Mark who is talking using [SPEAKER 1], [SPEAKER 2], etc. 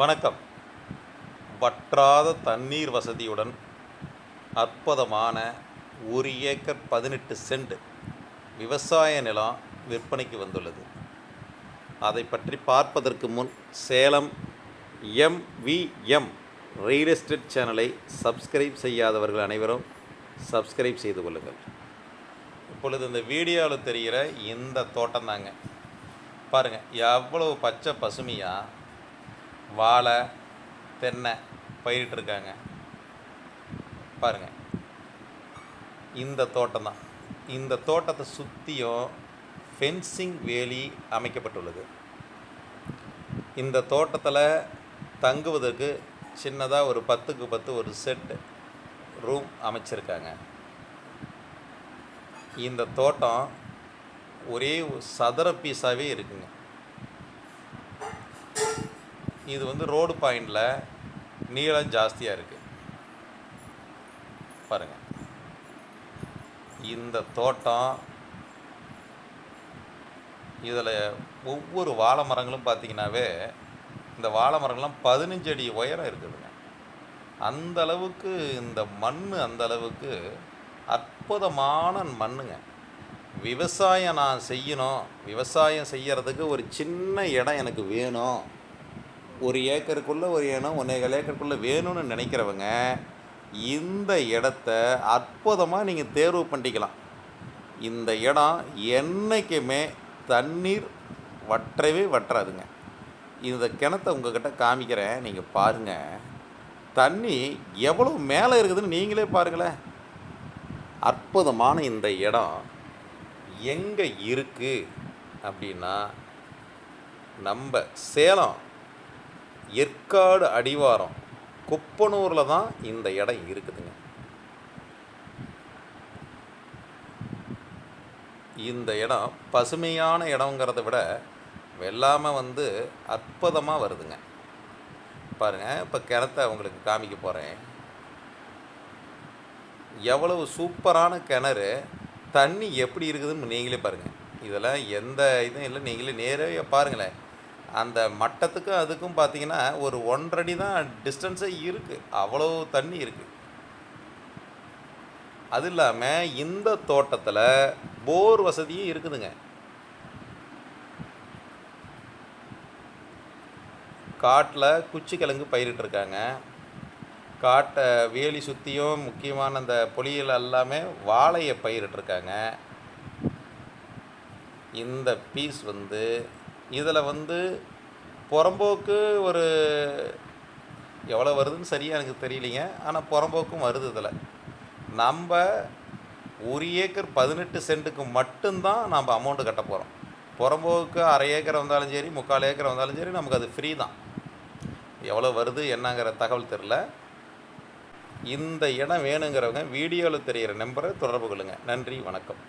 [SPEAKER 1] வணக்கம். வற்றாத தண்ணீர் வசதியுடன் அற்புதமான ஒரு ஏக்கர் பதினெட்டு சென்ட் விவசாய நிலம் விற்பனைக்கு வந்துள்ளது. அதை பற்றி பார்ப்பதற்கு முன் சேலம் எம்விஎம் ரியல் எஸ்டேட் சேனலை சப்ஸ்கிரைப் செய்யாதவர்கள் அனைவரும் சப்ஸ்கிரைப் செய்து கொள்ளுங்கள். இப்பொழுது இந்த வீடியோவில் தெரிகிற இந்த தோட்டம் தாங்க பாருங்கள் எவ்வளவு பச்சை பசுமையாக வாழை தென்னை பயிரிட்டிருக்காங்க. பாருங்கள் இந்த தோட்டம் தான் இந்த தோட்டத்தை சுற்றியும் ஃபென்சிங் வேலி அமைக்கப்பட்டுள்ளது. இந்த தோட்டத்தில் தங்குவதற்கு சின்னதாக ஒரு பத்துக்கு பத்து ஒரு செட் ரூம் அமைச்சிருக்காங்க. இந்த தோட்டம் ஒரே சதுர பீஸாகவே இருக்குங்க. இது வந்து ரோடு பாயிண்டில் நீளம் ஜாஸ்தியாக இருக்குது பாருங்கள் இந்த தோட்டம் இதில் ஒவ்வொரு வாழை மரங்களும் பார்த்தீங்கன்னாவே இந்த வாழை மரங்கள்லாம் பதினஞ்சு அடி உயரம் இருக்குதுங்க. அந்த அளவுக்கு இந்த மண் அந்த அளவுக்கு அற்புதமான மண்ணுங்க. விவசாயம் நான் செய்யணும். விவசாயம் செய்கிறதுக்கு ஒரு சின்ன இடம் எனக்கு வேணும். ஒரு ஏக்கருக்குள்ளே ஒரு இடம் ஒன்றேகால் ஏக்கருக்குள்ளே வேணும்னு நினைக்கிறவங்க இந்த இடத்த அற்புதமாக நீங்கள் தேர்வு பண்ணிக்கலாம். இந்த இடம் என்றைக்குமே தண்ணீர் வற்றவே வற்றாதுங்க. இந்த கிணத்தை உங்ககிட்ட காமிக்கிறேன் நீங்கள் பாருங்கள் தண்ணி எவ்வளோ மேலே இருக்குதுன்னு நீங்களே பாருங்களேன். அற்புதமான இந்த இடம் எங்கே இருக்குது அப்படின்னா நம்ம சேலம் ஏற்காடு அடிவாரம் குப்பனூரில் தான் இந்த இடம் இருக்குதுங்க. இந்த இடம் பசுமையான இடங்கிறத விட வெள்ளாமை வந்து அற்புதமாக வருதுங்க. பாருங்கள் இப்போ கிணத்த உங்களுக்கு காமிக்க போகிறேன் எவ்வளவு சூப்பரான கிணறு தண்ணி எப்படி இருக்குதுன்னு நீங்களே பாருங்கள் இதெல்லாம் எந்த இதுவும் இல்லை. நீங்களே நேரவே பாருங்களேன். அந்த மட்டத்துக்கும் அதுக்கும் பார்த்தீங்கன்னா ஒரு ஒன்றடி தான் டிஸ்டன்ஸே இருக்குது அவ்வளோ தண்ணி இருக்குது அது இல்லாமல் இந்த தோட்டத்தில் போர் வசதியும் இருக்குதுங்க. காட்டில் குச்சி கிழங்கு பயிரிட்டிருக்காங்க காட்டை வேலி சுற்றியும் முக்கியமான அந்த பொலியில் எல்லாமே வாழையை பயிரிட்டிருக்காங்க இந்த பீஸ் வந்து இதில் வந்து புறம்போக்கு ஒரு எவ்வளோ வருதுன்னு சரியாக எனக்கு தெரியலைங்க. ஆனால் புறம்போக்கும் வருது இதில். நம்ம ஒரு ஏக்கர் பதினெட்டு சென்ட்டுக்கு மட்டும்தான் நம்ம அமௌண்ட்டு கட்ட போகிறோம். புறம்போக்கு அரை ஏக்கர் வந்தாலும் சரி முக்கால் ஏக்கர் வந்தாலும் சரி நமக்கு அது ஃப்ரீ தான். எவ்வளோ வருது என்னங்கிற தகவல் தெரில இந்த இடம் வேணுங்கிறவங்க வீடியோவில் தெரிகிற நம்பரை தொடர்பு கொள்ளுங்கள் நன்றி வணக்கம்.